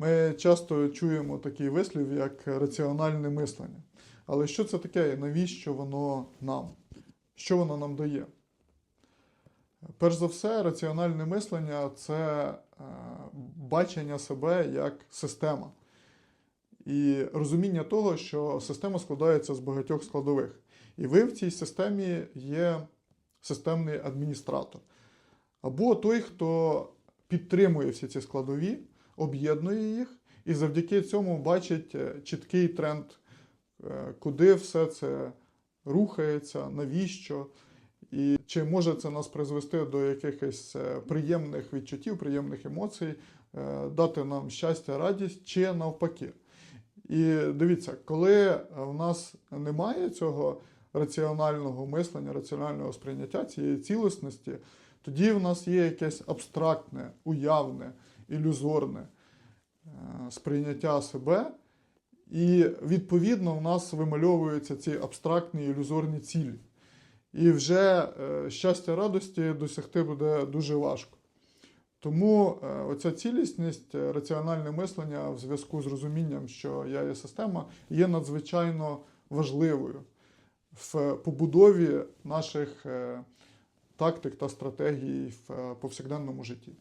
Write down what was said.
Ми часто чуємо такий вислів, як раціональне мислення. Але що це таке і навіщо воно нам? Що воно нам дає? Перш за все, раціональне мислення це е, бачення себе як система. І розуміння того, що система складається з багатьох складових. І ви в цій системі є системний адміністратор. Або той, хто підтримує всі ці складові, об'єднує їх і завдяки цьому бачить е, чіткий тренд, е, куди все це рухається, навіщо, і чи може це нас призвести до якихось е, приємних відчуттів, приємних емоцій, дати нам щастя, радість, чи навпаки. І дивіться, коли в нас немає цього раціонального мислення, раціонального сприйняття цієї цілісності, тоді в нас є якесь абстрактне, уявне, ілюзорне сприйняття себе, і відповідно в нас вимальовуються ці абстрактні ілюзорні цілі. І вже е, щастя радості досягти буде дуже важко. Тому е, оця цілісність, е, раціональне мислення в зв'язку з розумінням, що я є система, є надзвичайно важливою в побудові наших е, тактик та стратегій в е, повсякденному житті.